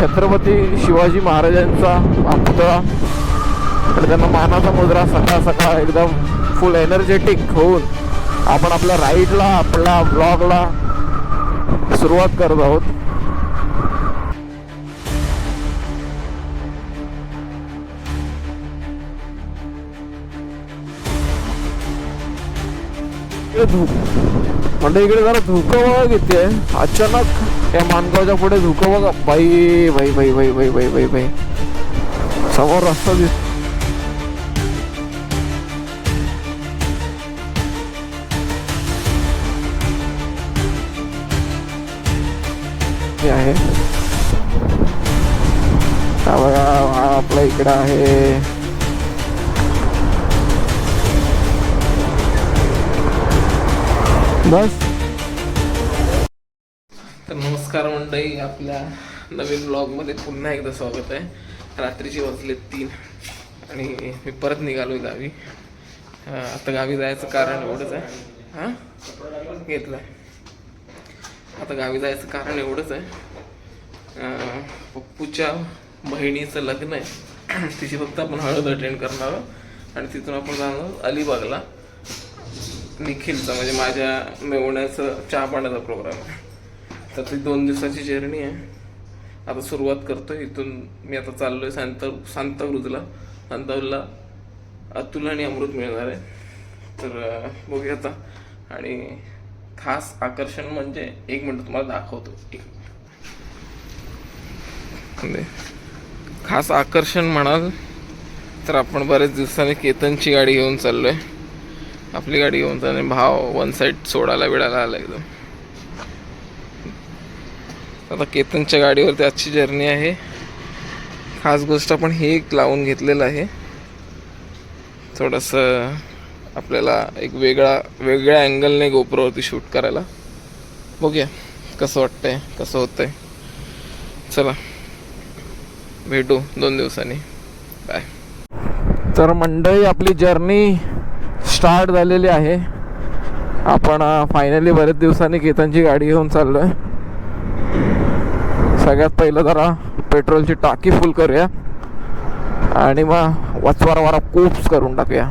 छत्रपती शिवाजी महाराजांचा पुतळा आणि त्यांना मानाचा मुद्रा सकाळ सकाळ एकदम फुल एनर्जेटिक होऊन आपण आपल्या राईडला आपल्या ब्लॉगला सुरुवात करत आहोत. धूप म्हणजे इकडे जरा धुकं बघा किती आहे. अचानक या मानगावच्या पुढे धुकं बघा. बाई बाई बाई बाई बाई बाई बाई बाई. समोर रस्ता दिस हे आहे. हा बघा आपला इकडं आहे. बस. तर नमस्कार मंडळी आपल्या नवीन ब्लॉगमध्ये पुन्हा एकदा स्वागत आहे. रात्रीची वाजले तीन आणि मी परत निघालोय गावी. आता गावी जायचं कारण एवढंच आहे. हां? घेतलं आता गावी जायचं कारण एवढंच आहे. पप्पूच्या बहिणीचं लग्न आहे. तिची फक्त आपण हळद अटेंड करणार आहोत. आणि तिथून आपण जाणार अलिबागला. निखिलचा म्हणजे माझ्या मेवण्याचं चहा पाण्याचा प्रोग्राम आहे तर ती दोन दिवसाची जर्नी आहे. आता सुरुवात करतोय. इथून मी आता चाललोय सांत सांतावृजला सांताक्रूजला अतुल आणि अमृत मिळणार आहे. तर बघू बघूया आता. आणि खास आकर्षण म्हणजे एक मिनिट तुम्हाला दाखवतो. एक खास आकर्षण म्हणाल तर आपण बरेच दिवसांनी केतनची गाडी घेऊन चाललोय. आपली गाडी घेऊन जाणे भाव वन साईड सोडायला बिडायला आला एकदम. आता केतनच्या गाडीवरती आजची जर्नी आहे. खास गोष्ट आपण हे एक लावून घेतलेलं आहे. थोडंसं आपल्याला एक वेगळा वेगळ्या अँगलने गोप्रोवरती शूट करायला. बघूया कसं वाटतंय कसं होतंय. चला भेटू दोन दिवसांनी. बाय तर मंडळी आपली जर्नी स्टार्ट झालेली आहे. आपण फायनली बरेच दिवसांनी केतनची गाडी घेऊन चाललोय. सगळ्यात पहिलं जरा पेट्रोलची टाकी फुल करूया. आणि मग वचवारा वारा कूप्स करून टाकूया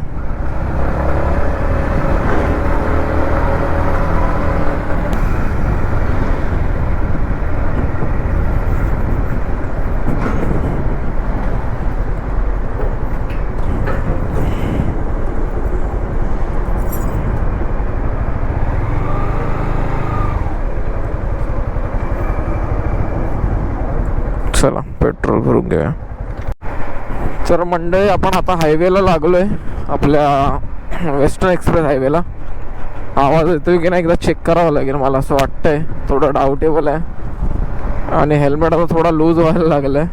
चला पेट्रोल भरून घेऊया तर मंडळी आपण आता हायवेला लागलो आहे आपल्या वेस्टर्न एक्सप्रेस हायवेला. आवाज येतोय की नाही एकदा चेक करावं लागेल मला असं वाटतंय. थोडं डाऊटेबल आहे. आणि हेल्मेट आता थोडा लूज व्हायला लागलाय.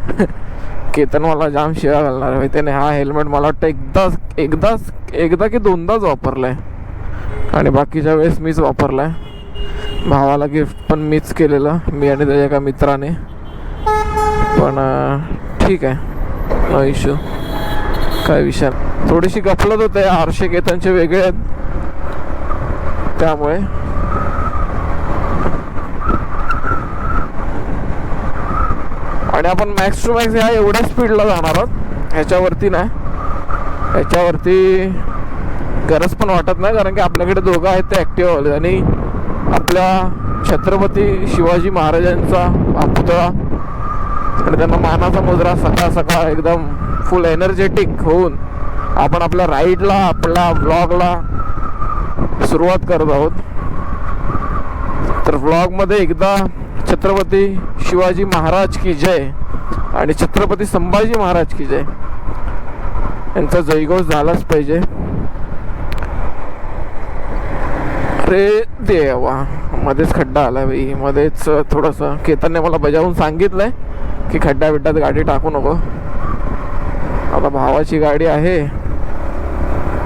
केतन मला जाम शिवा घालणार आहे. त्याने हा हेल्मेट मला वाटतं एकदाच एकदाच एकदा की दोनदाच वापरला आहे आणि बाकीच्या वेळेस मीच वापरला आहे भावाला गिफ्ट पण मीच केलेलं. मी आणि त्याच्या एका मित्राने. पण ठीक आहे. नो इश्यू काय विषय थोडीशी गफलत होते आरशे केतनचे वेगळे. आहेत त्यामुळे. आणि आपण मॅक्स टू मॅक्स ह्या एवढ्या स्पीडला जाणार आहोत. ह्याच्यावरती नाही. ह्याच्यावरती गरज पण वाटत नाही कारण की आपल्याकडे दोघं आहेत ते ॲक्टिव्ह आणि आपल्या छत्रपती शिवाजी महाराजांचा पुतळा. आणि त्यांना मानाचा मुद्रा सकाळ सकाळ एकदम फुल एनर्जेटिक होऊन आपण आपल्या राईडला आपल्या ब्लॉगला सुरुवात करत आहोत. तर ब्लॉगमध्ये एकदा छत्रपती शिवाजी महाराज की जय आणि छत्रपती संभाजी महाराज की जय यांचा जयघोष झालाच पाहिजे. अरे देवा मध्येच खड्डा आला बाई. मध्येच थोडंसं केतनने मला बजावून सांगितलंय की खड्डा बिड्ड्यात गाडी टाकू नको. आता भावाची गाडी आहे.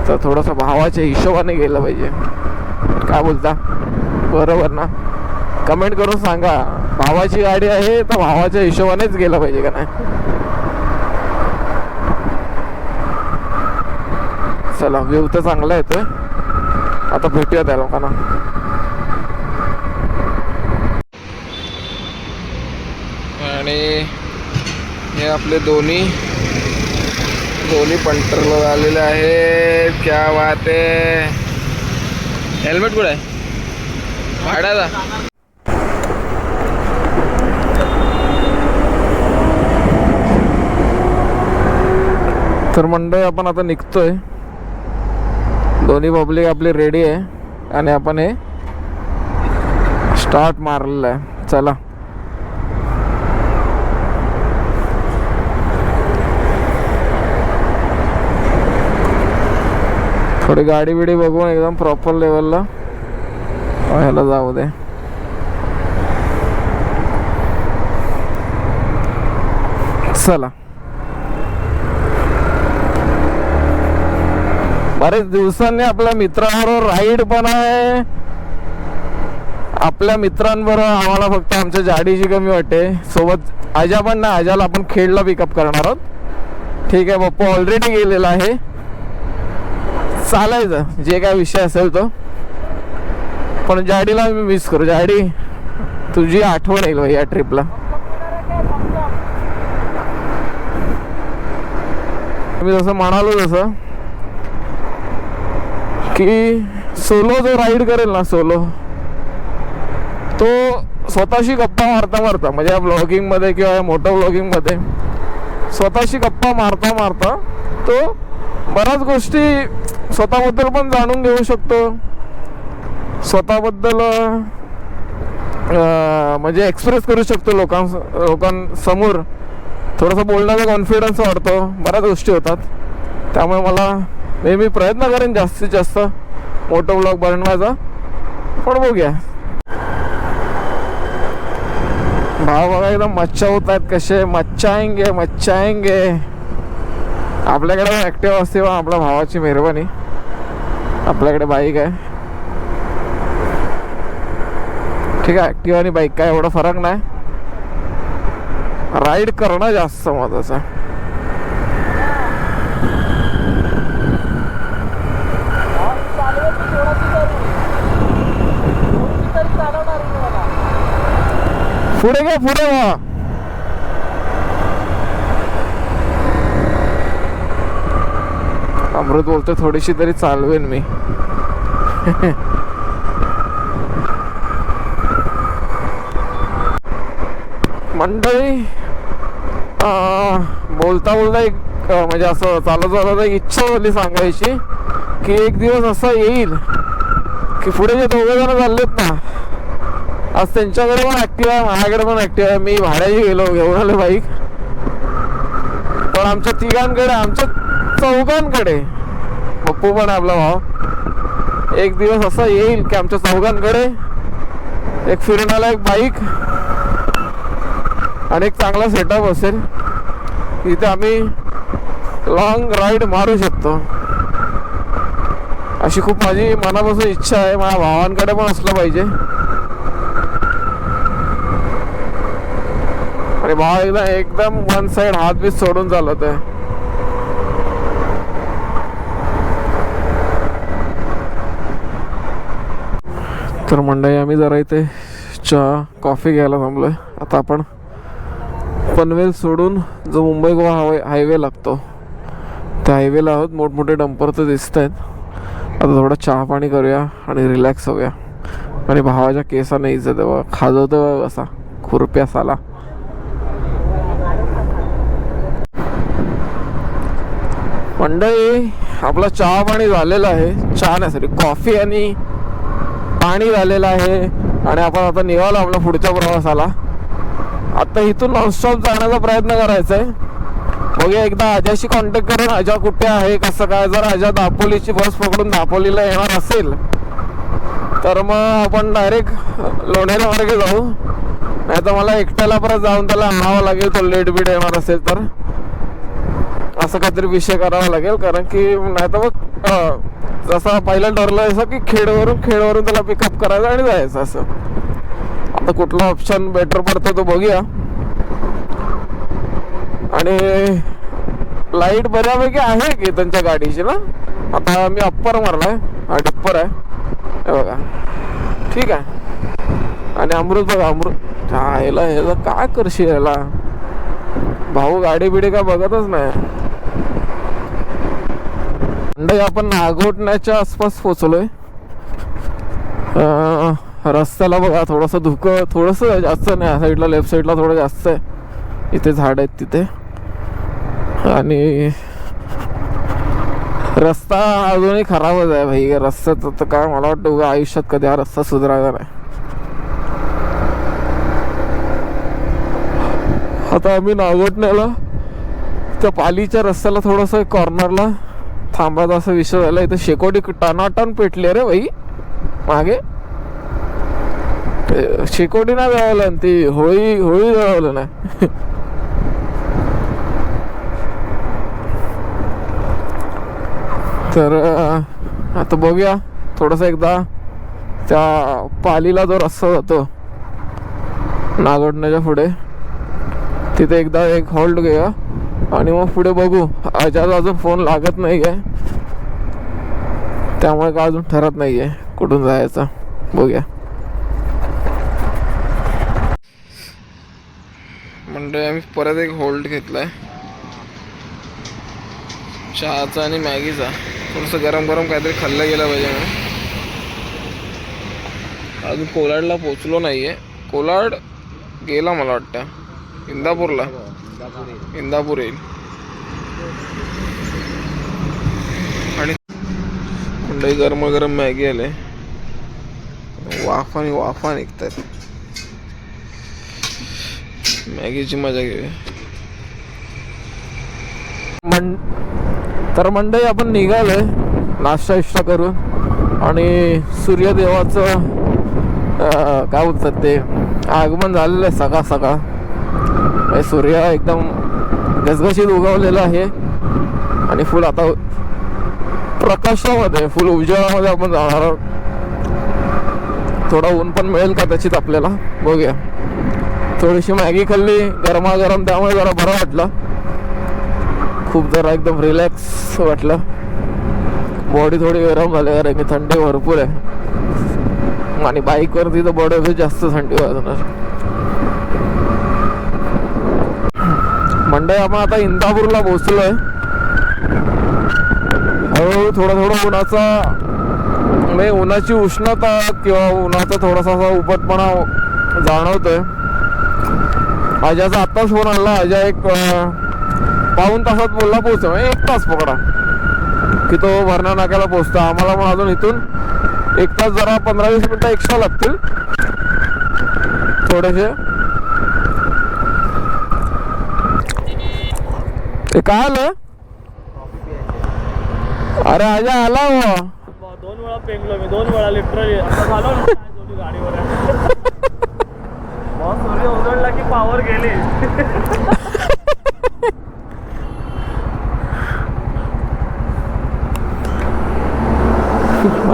तर थोडंसं भावाच्या हिशोबाने गेलं पाहिजे. काय बोलता? बरोबर ना? कमेंट करून सांगा. भावाची गाडी आहे तर भावाच्या हिशोबानेच गेलं पाहिजे का नाही? चला व्ह्यू तर चांगला येतोय आता भेटूया त्या लोकांना. आणि हे आपले दोन्ही दोन्ही पंटरला झालेले आहे क्या वाट आहे. हेल्मेट कुठं आहे? भाड्याचा तर मंडळी आपण आता निघतोय. दोन्ही पब्लिक आपली रेडी आहे. आणि आपण हे स्टार्ट मारलेलं आहे. चला. थोडी गाडी बिडी बघून एकदम प्रॉपर लेवलला ह्याला जाऊ दे. चला. बरेच दिवसांनी आपल्या मित्रांबरोबर राईड पण आहे. आपल्या मित्रांबरोबर आम्हाला फक्त आमच्या जाडीची कमी वाटते. सोबत आजा पण नाही आजाला आपण खेडला पिकअप करणार आहोत. ठीक आहे पप्पा ऑलरेडी गेलेला आहे. चालायचं. जे काय विषय असेल तो. पण जाडीला मी मिस करू. जाडी तुझी आठवण येईल या ट्रिपला मी जसं म्हणालो जसं की सोलो जो राईड करेल ना सोलो तो स्वतःशी गप्पा मारता मारता म्हणजे या ब्लॉगिंगमध्ये किंवा या मोठ्या ब्लॉगिंगमध्ये स्वतःशी गप्पा मारता मारता तो बऱ्याच गोष्टी स्वतःबद्दल पण जाणून घेऊ शकतो. स्वतःबद्दल म्हणजे एक्सप्रेस करू शकतो लोकांस लोकांसमोर. थोडासा बोलण्याचा कॉन्फिडन्स वाढतो. बऱ्याच गोष्टी होतात. त्यामुळे मला नेहमी प्रयत्न करेन जास्तीत जास्त मोठं ब्लॉग बनवायचा. पण बघूया. भाव बघा एकदम मच्छा होत आहेत कसे मच्छाएंगे मच्छाएंगे आपल्याकडे ॲक्टिव्ह असते आपल्या भावाची मेहरबानी. आपल्याकडे बाईक आहे. ठीक आहे ॲक्टिव्ह आणि बाईक काय एवढा फरक नाही. राईड करणं जास्त महत्वाचं आहे. पुढे घ्या पुढे घ्या. अमृत बोलतो थोडीशी तरी चालवेन मी. मंडळी बोलता बोलता एक म्हणजे असं चालत चालत एक इच्छा झाली सांगायची की एक दिवस असा येईल की पुढे जे दोघे जण चाललेत ना आज त्यांच्याकडे पण ऍक्टिव्ह आहे माझ्याकडे पण ऍक्टिव्ह आहे. मी भाड्याची गेलो घेऊन आलो बाईक पण आमच्या तिघांकडे आमच्या चौघांकडे गप्पू पण आहे आपला भाव एक दिवस असा येईल की आमच्या चौघांकडे. एक फिरण्याला एक बाईक आणि एक चांगला सेटअप असेल. इथे आम्ही लॉंग राईड मारू शकतो. अशी खूप माझी मनापासून इच्छा आहे. माझ्या भावांकडे पण असलं पाहिजे. आणि भाव एकदा एकदम वन साइड हात बीत सोडून चालत आहे. तर मंडळी आम्ही जरा इथे चहा कॉफी घ्यायला थांबलोय. आता आपण पनवेल सोडून जो मुंबई गोवा हायवे हायवे लागतो त्या हायवेला आहोत. मोठमोठे डंपर तर दिसत आहेत आता थोडं चहा पाणी करूया आणि रिलॅक्स होऊया. आणि भावाच्या केसा नाही इज्जत तेव्हा खाजवतो असा. खुरप्या साला. मंडळी आपला चहा पाणी झालेलं आहे. चहा नाही सॉरी कॉफी आणि पाणी झालेलं आहे आणि आपण आता निघालो आपला पुढच्या प्रवासाला. आता इथून नॉनस्टॉप जाण्याचा प्रयत्न करायचा आहे बघे एकदा आजाशी कॉन्टॅक्ट करून आजा कुठे आहे कसं काय? जर आजा दापोलीची बस पकडून दापोलीला येणार असेल तर मग आपण डायरेक्ट लोणेला मार्गे जाऊ. नाही तर मला एकट्याला परत जाऊन त्याला आणावं लागेल तो लेट बीट येणार असेल तर. असं काहीतरी विषय करावा लागेल कारण की नाही तर मग जसं पहिलं ठरलं असं की खेडवरून खेडवरून त्याला पिकअप करायचं आणि जायचं असं. आता कुठला ऑप्शन बेटर पडतो तो बघूया. आणि लाइट बऱ्यापैकी आहे की त्यांच्या गाडीची ना? आता मी अप्पर मारलाय. हा डप्पर आहे. हे बघा. ठीक आहे. आणि अमृत बघा अमृत. हा याला ह्याला काय करशील याला? भाऊ गाडी बिडी काय बघतच नाही. मंडई आपण नागोटण्याच्या आसपास पोचलोय रस्त्याला बघा थोडंसं धुकं थोडंसं जास्त नाही या साईडला लेफ्ट साईडला थोडं जास्त आहे. इथे झाड आहेत तिथे. आणि रस्ता अजूनही खराबच आहे भाई. रस्त्याचं तर काय मला वाटतं उगा आयुष्यात कधी हा रस्ता सुधारायचा नाही. आता आम्ही नागोटण्याला त्या पालीच्या रस्त्याला थोडंसं कॉर्नरला थांबायचा असा विषय झाला इथं शेकोटी टनाटन पेटली रे बाई. मागे. ते शेकोटी नाही जळवलं ती होळी होळी जळवलं नाही. तर आता बघूया. थोडंसं एकदा त्या पालीला जो रस्ता जातो नागोटण्याच्या पुढे तिथे एकदा एक हॉल्ट घेऊया. आणि मग पुढे बघू. आजाला अजून फोन लागत नाही आहे त्यामुळे का अजून ठरत नाही आहे कुठून जायचं. बघूया. म्हणजे आम्ही परत एक होल्ड घेतलाय. चहाचा आणि मॅगीचा. थोडंसं गरम गरम काहीतरी खाल्लं गेलं पाहिजे म्हणून. अजून कोलाडला पोचलो नाहीये. कोलाड गेला मला वाटतं. इंदापूरला. इंदापूर येईल आणि मंडई गरम गरम मॅगी आले. वाफानी वाफा निघतात. मॅगीची मजा घेऊया. तर मंडई आपण निघालोय नाश्ता इष्टा करून आणि सूर्यदेवाचं काय बोलतात ते आगमन झालेलं आहे सकाळ सकाळ. म्हणजे सूर्य एकदम गसगशीत उगवलेला आहे आणि फुल आता प्रकाशामध्ये फुल उजेडामध्ये आपण जाणार आहोत. थोडा ऊन पण मिळेल का आपल्याला. बघूया. थोडीशी मॅगी खाल्ली गरमागरम त्यामुळे जरा बरं वाटलं. खूप जरा एकदम रिलॅक्स वाटलं. बॉडी थोडी गरम झाली कारण की थंडी भरपूर आहे. आणि बाईकवरती तर बॉडी जास्त थंडी वाजणार. मंडई आपण आता इंदापूरला पोहोचलोय. हळूहळू थोडा थोडा उन्हाचा. म्हणजे उन्हाची उष्णता किंवा उन्हाचा थोडासा असा उपटपणा जाणवतोय. अजाचा आत्ताच फोन आणला. अजा एक पाऊन पाऊण तासात बोलला पोहोचतो म्हणजे एक तास पकडा. की तो भरणा नाक्याला पोहोचतो. आम्हाला पण अजून इथून एक तास जरा पंधरा वीस मिनिटं एक्स्ट्रा लागतील. थोडेसे. ते काय आलं? अरे आजा आला हो. दोन वेळा पेंगलो मी दोन वेळा लिटरली झालो ना गाडीवर सूर्य उघडला की पावर गेली.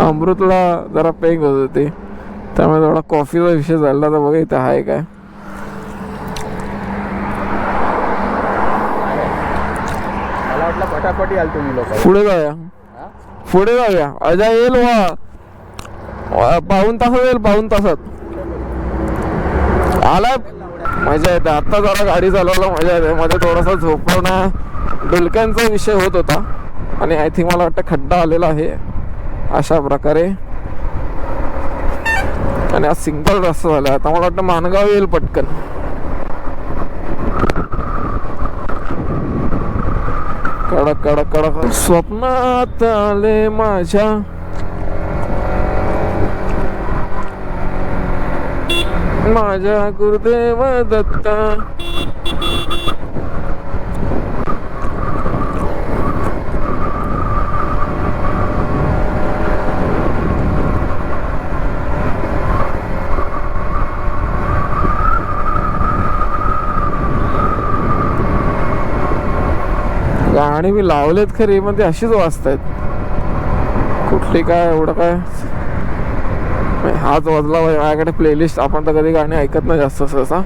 अमृतला जरा पेंग होत होती. त्यामुळे थोडा कॉफीचा विषय झाला तर बघा इथं आहे काय. मला वाटलं पटापटी आल तुम्ही लोक. पुढे जाऊया. पुढे जाऊया. अजा येईल वा. वा, तास तासात येईल पाऊन तासात. आला मजा येते. आता जरा गाडी चालवायला मजा येते. मध्ये थोडासा झोपवणं डुलक्यांचा विषय होत होता. आणि आय थिंक मला वाटतं खड्डा आलेला आहे. अशा प्रकारे. आणि आज सिंगल रस्ता झाला आता मला वाटतं मानगाव येईल पटकन. कडक कडक कडक. स्वप्नात आले माझ्या. माझ्या गुरुदेव दत्ता. गाणी मी लावलेत खरी पण ते अशीच वाजतायत. कुठली काय एवढं काय? हाच वाजला माझ्याकडे प्लेलिस्ट आपण तर कधी गाणी ऐकत नाही जास्त सहसा.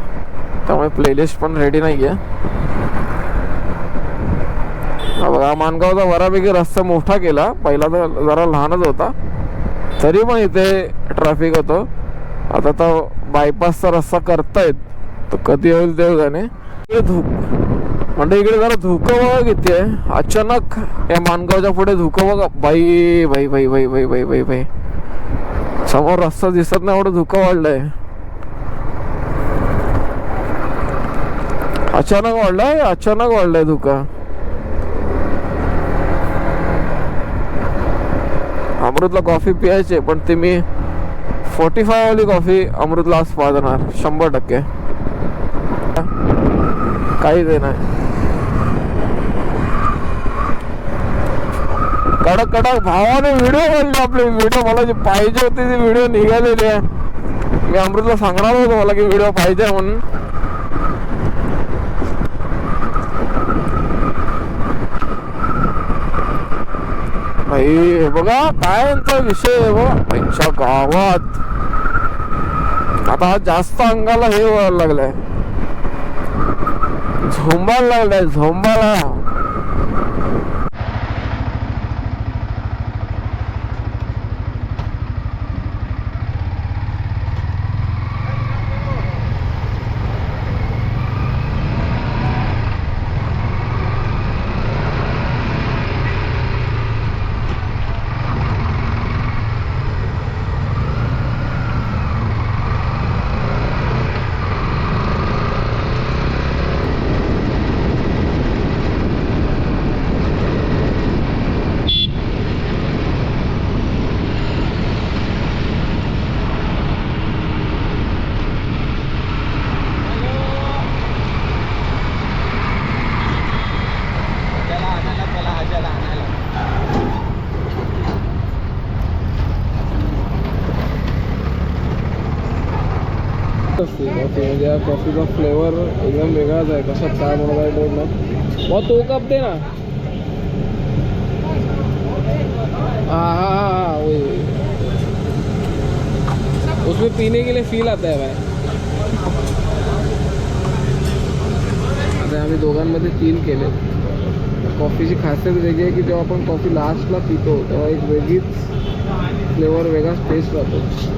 त्यामुळे प्लेलिस्ट पण रेडी नाही आहे बघा मानगावचा बऱ्यापैकी रस्ता मोठा केला. पहिला तर जरा लहानच होता. तरी पण इथे ट्रॅफिक होतं. आता तर बायपासचा रस्ता करतायत. तो कधी होईल देव जाणे धूप म्हणजे इकडे जरा धुकं बघा किती आहे. अचानक या मानगावच्या पुढे धुकं बघा. बाई बाई बाई बाई बाई बाई बाई बाई. समोर रस्ता दिसत नाही एवढं धुकं वाढलंय. अचानक वाढलंय अचानक वाढलंय धुका. अमृतला कॉफी प्यायचे पण ते मी फोर्टी फाय वाली कॉफी अमृतला आज पाजणार. शंभर टक्के. काही नाही कडक कडक भावाने व्हिडिओ काढले आपले. व्हिडिओ मला जे पाहिजे होते ते व्हिडिओ निघालेले आहे. मी अमृतला सांगणार होतो मला की व्हिडिओ पाहिजे म्हणून. भाई बघा काय यांचा विषय आहे बघा. त्यांच्या गावात. आता जास्त अंगाला हे व्हायला लागलाय. झोंबायला लागलाय झोंबाला सकते कॉफी या कॉफ़ी कॉफीचा फ्लेवर एकदम वेगळाच आहे. कशात काय म्हणत आहे डोंट मग तो कप दे ना. हाँ हाँ हाँ हाँ वही वही उसमें पीने के लिए फील आता है भाई. आता आम्ही दोघांमध्ये तीन केले. कॉफीची खासियत वेगळी आहे की जेव्हा आपण कॉफी लास्टला पितो तेव्हा एक वेगळीच फ्लेवर वेगळाच टेस्ट राहतो.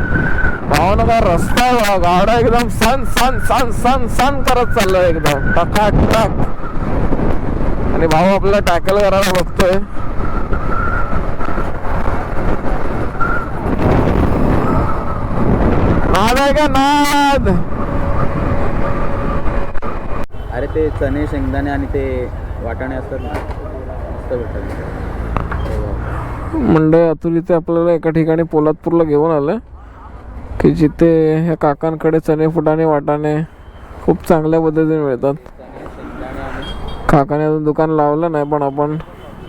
भावना काय रस्ता गाड्या एकदम सन सन सन सन सन करत चाललंय एकदम. टकाटक. आणि भाऊ आपल्याला टॅकल करायला बघतोय. नाद आहे का नाद? अरे ते चणे शेंगदाणे आणि ते वाटाणे असतात ना मस्त भेटतात. मंडळ अतुल इथे आपल्याला एका ठिकाणी पोलादपूरला घेऊन आलं की जिथे ह्या काकांकडे चणे फुटाणे वाटाणे खूप चांगल्या पद्धतीने मिळतात. काकाने अजून दुकान लावलं नाही पण आपण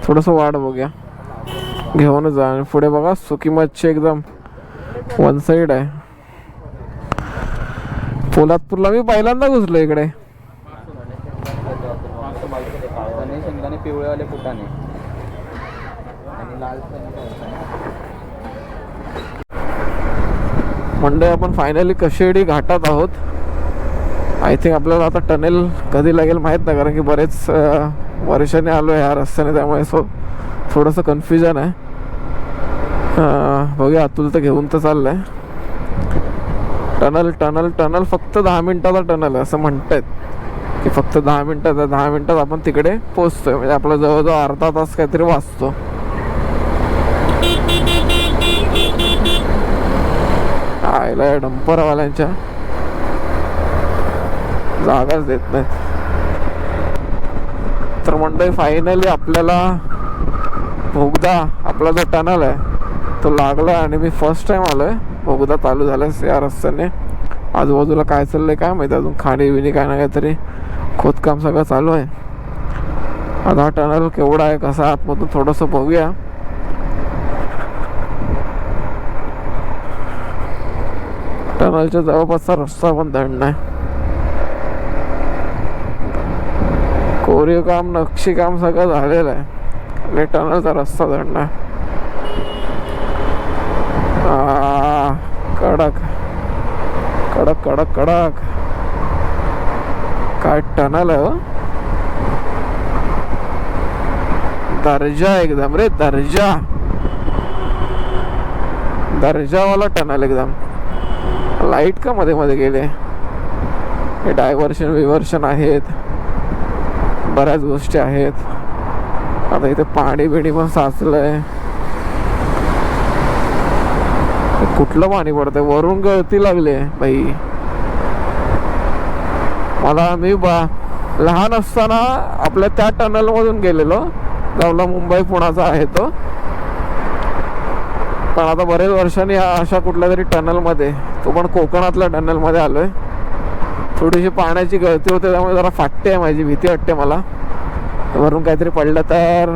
थोडंसं वाट बघूया. घेऊनच जा आणि पुढे बघा सुकी मच्छी एकदम वन साईड आहे. पोलादपूरला मी पहिल्यांदा घुसलो इकडे. पिवळेवाले फुटाणे. आणि लाल म्हणजे आपण फायनली कशेडी घाटात आहोत. आय थिंक आपल्याला आता टनेल कधी लागेल माहीत नाही कारण की बरेच वर्षाने आलो ह्या रस्त्याने त्यामुळे सो थोडंसं कन्फ्युजन आहे. बघूया अतुल तर घेऊन तर चाललंय. टनल टनल टनल फक्त दहा मिनिटाचा टनल आहे असं म्हणतायत. की फक्त दहा मिनटात दहा मिनिटात आपण तिकडे पोचतोय म्हणजे आपला जवळजवळ अर्धा तास काहीतरी वाचतो. आयला या डंपरवाल्यांच्या. जागाच देत नाहीत. तर मंडळी फायनली आपल्याला भोगदा आपला जो टनल आहे तो लागला आणि मी फर्स्ट टाइम आलोय. भोगदा चालू झाल्यास या रस्त्याने. आजूबाजूला काय चाललंय काय माहिती अजून खाणी बिणी काय ना काहीतरी खोदकाम सगळं चालू आहे. आता हा टनल केवढा आहे कसा आतमधून थोडंसं बघूया. टनलच्या जवळपासचा रस्ता पण दंड नाही कोरीव काम नक्षीकाम सगळं झालेलं आहे. आणि टनलचा रस्ता चढणार आहे कडक. कडक कडक कडक. काय टनल आहे हो? दर्जा एकदम रे दर्जा. दर्जावाला टनल एकदम. लाइट का मध्ये मध्ये गेले? हे डायव्हर्शन विवर्शन आहेत. बऱ्याच गोष्टी आहेत. आता इथे पाणी बिणी पण साचलंय. आहे कुठलं पाणी पडतंय? वरून गळती लागले बाई. मला मी बा लहान असताना आपल्या त्या टनल मधून गेलेलो. गावला मुंबई पुण्याचा आहे तो. पण आता बरेच वर्षांनी हा अशा कुठल्या तरी टनलमध्ये तो पण कोकणातल्या टनलमध्ये आलो आहे थोडीशी पाण्याची गळती होते त्यामुळे जरा फाटते आहे माझी भीती वाटते मला. वरून काहीतरी पडलं तर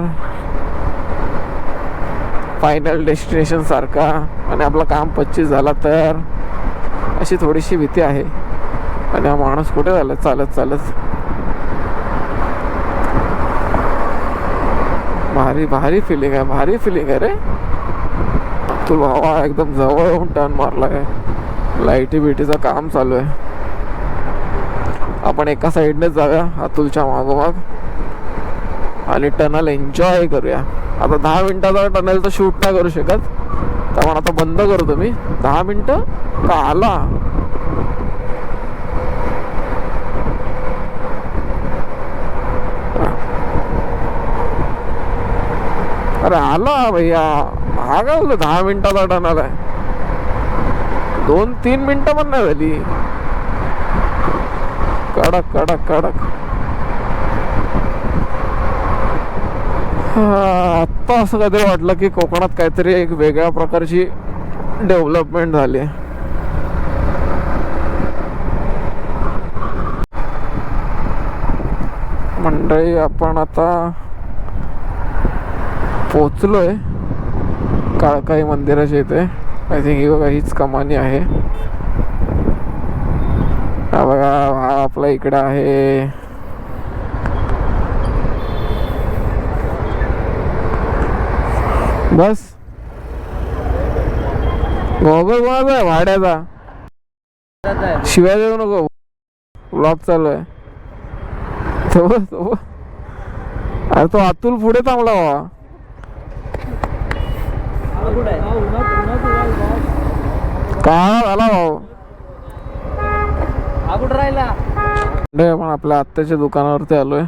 फायनल डेस्टिनेशन सारखा आणि आपलं काम पच्चीस झाला तर अशी थोडीशी भीती आहे. आणि हा माणूस कुठे झाला? चालत चालत. भारी भारी फिलिंग आहे भारी फिलिंग आहे रे. अतुल भावा एकदम जवळ येऊन टर्न मारलाय. लाईटी बिटीचं काम चालू आहे. आपण एका साईडनेच जाऊया अतुलच्या मागोमाग. आणि टनल एन्जॉय करूया. आता दहा मिनटाचा टनल तर शूट नाही करू शकत. त्यामुळे आता बंद करतो मी दहा मिनटं का आला? अरे आला भैया. हा दहा मिनिटाचा टनल आहे. दोन तीन मिनिटं पण नाही झाली. कडक कडक कडक. हा, आत्ता असं काहीतरी वाटलं की कोकणात काहीतरी एक वेगळ्या प्रकारची डेव्हलपमेंट झाली. आहे मंडळी आपण आता पोचलोय काळकाई मंदिराच्या इथे. आय थिंक ही बघा हीच कमानी आहे. हा बघा हा आपला इकडं आहे. बस. मोबाईल कोणाचा आहे भाड्याचा. शिवाय देऊ नको. ब्लॉक चालू आहे. तो तो अरे तो अतुल पुढे थांबला बाबा काळा झाला भाऊ. आपण आपल्या आत्याच्या दुकानावरती आलोय.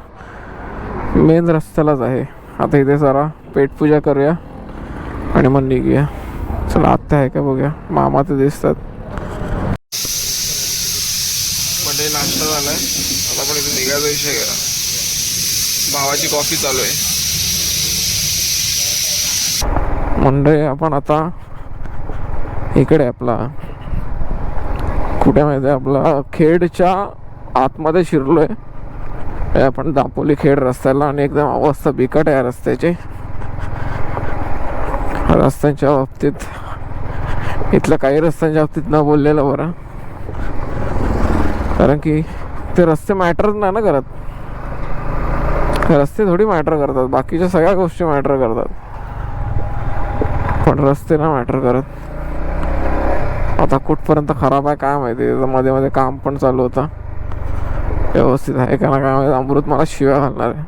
मेन रस्त्यालाच आहे. आता इथे जरा पेटपूजा करूया आणि मग निघूया. चला आत्या आहे का बघूया. मामा ते दिसतात. म्हणजे नाश्ता झालाय. आता आपण इथे निघायचा विषय केला भावाची कॉफी चालू आहे. मंडळी आपण आता इकडे आपला कुठे माहिती आहे आपला खेडच्या आतमध्ये शिरलोय. आहे आपण दापोली खेड रस्त्याला आणि एकदम अवस्था बिकट आहे रस्त्याची. रस्त्यांच्या बाबतीत इथल्या काही रस्त्यांच्या बाबतीत न बोललेलं बरं. कारण की ते रस्ते मॅटर नाही ना करत. रस्ते थोडी मॅटर करतात बाकीच्या सगळ्या गोष्टी मॅटर करतात. पण रस्ते ना मॅटर करत. आता कुठपर्यंत खराब आहे काय माहिती त्याचं मध्ये मध्ये काम पण चालू होतं. व्यवस्थित आहे का ना काय माहिती अमृत मला शिव्या घालणार आहे.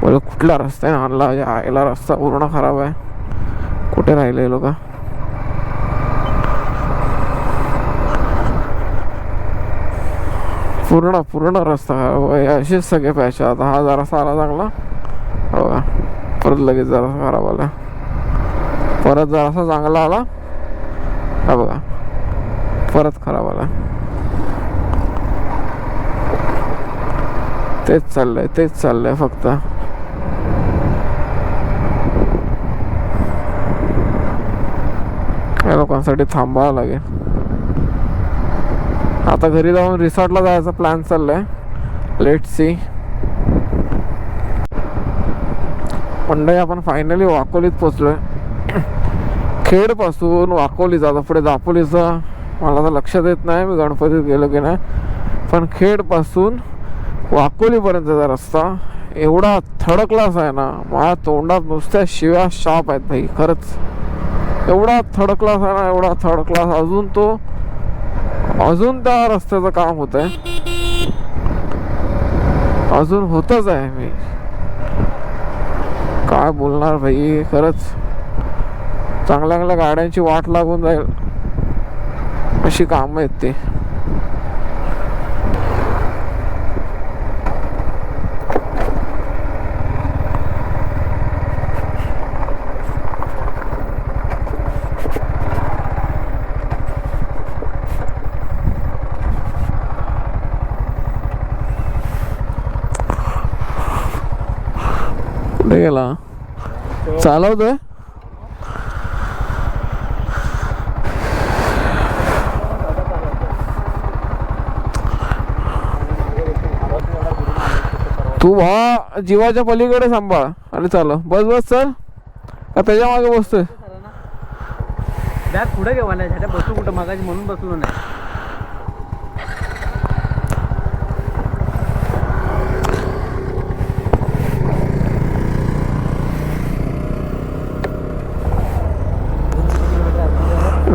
बोल कुठला रस्ता आहे? आणला म्हणजे आयला रस्ता पूर्ण खराब आहे. कुठे राहिले लोक? पूर्ण पूर्ण रस्ता असेच सगळे पॅच आता हा जरासा आला चांगला. हो का? परत लगेच जरासा खराब आला. परत जरासा चांगला आला. हा बघा. परत खराब आला. तेच चाललंय तेच चाललंय फक्त. या लोकांसाठी थांबावं लागेल. आता घरी जाऊन रिसॉर्टला जायचा प्लॅन चाललाय. लेट सी मंडळी आपण फायनली वाकोलीत पोचलोय. खेडपासून वाकोली जाता पुढे दापोलीचा मला तर लक्षात येत नाही मी गणपतीत गेलो की नाही. पण खेडपासून वाकोलीपर्यंतचा रस्ता एवढा थडकलाच क्लास आहे ना माझ्या तोंडात नुसत्या शिव्या शाप आहेत भाई खरंच. एवढा थर्ड क्लास आहे ना एवढा थर्ड क्लास अजून तो अजून त्या रस्त्याचं काम होत आहे अजून होतच आहे मी. काय बोलणार भाई खरंच. चांगल्या चांगल्या गाड्यांची वाट लागून जाईल. अशी कामं आहेत ती. कुठे गेला? चालवतोय? तू भा जीवाच्या पलीकडे सांभाळ. आणि चालव बस बस चल. का त्याच्यामागे बसतोय? बॅग पुढे घेवा नाही ह्याच्या बसू कुठं? मागायची म्हणून बसलो नाही.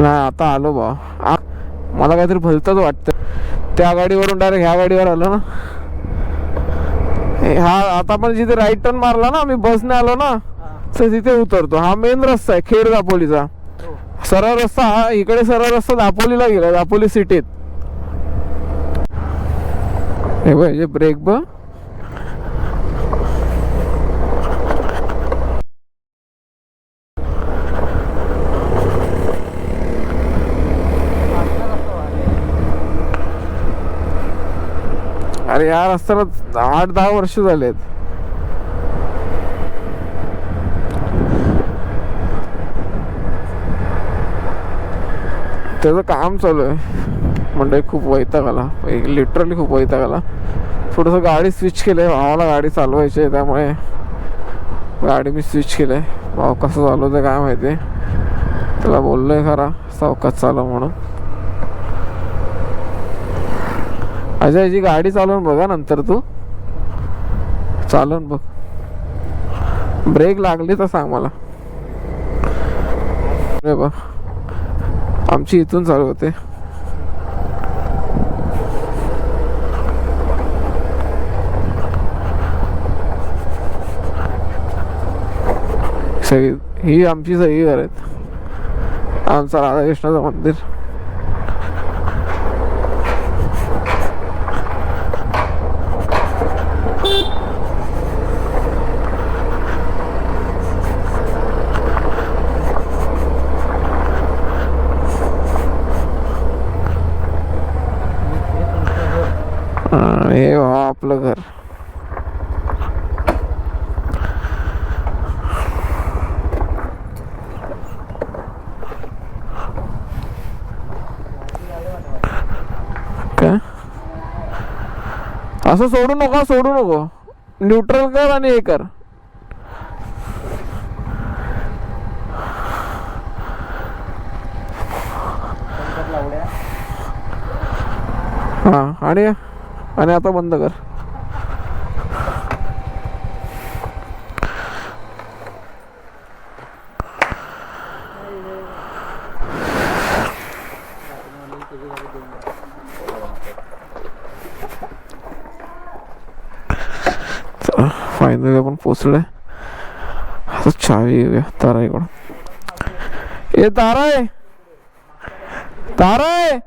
नाही आता आलो बा. मला काहीतरी भलतंच वाटतं त्या गाडीवरून डायरेक्ट ह्या गाडीवर आलो ना. हे हा आता पण जिथे राईट टर्न मारला ना मी बसने आलो ना तर तिथे उतरतो. हा मेन रस्ता आहे खेड दापोलीचा. सरळ रस्ता हा इकडे सरळ रस्ता दापोलीला गेला दापोली सिटीत हे हे ब्रेक बघ. अरे या रस्त्याला आठ दहा वर्ष झालेत. त्याचं काम चालू आहे. म्हणजे खूप वैताग आला. लिटरली खूप वैताग आला. थोडंसं गाडी स्विच केलं आहे भावाला गाडी चालवायची आहे त्यामुळे गाडी मी स्विच केलं आहे भाव कसं चालवतं काय माहिती? त्याला बोललो आहे खरा सावकाश चालव म्हणून. माझ्या याची गाडी चालवून बघा नंतर तू. चालवून बघ. ब्रेक लागली तर सांग मला. अरे बा आमची इथून चालू होते. सगळी ही आमची सगळी घर आहेत. आमचा राधाकृष्णाचं मंदिर. हे आपलं घर. काय? असं सोडू नको सोडू नको. न्यूट्रल कर आणि हे कर. हा आणि आणि आता बंद कर. फायनली आपण पोचलोय आता चावी येऊया ताराईकडून ए ताराय ताराय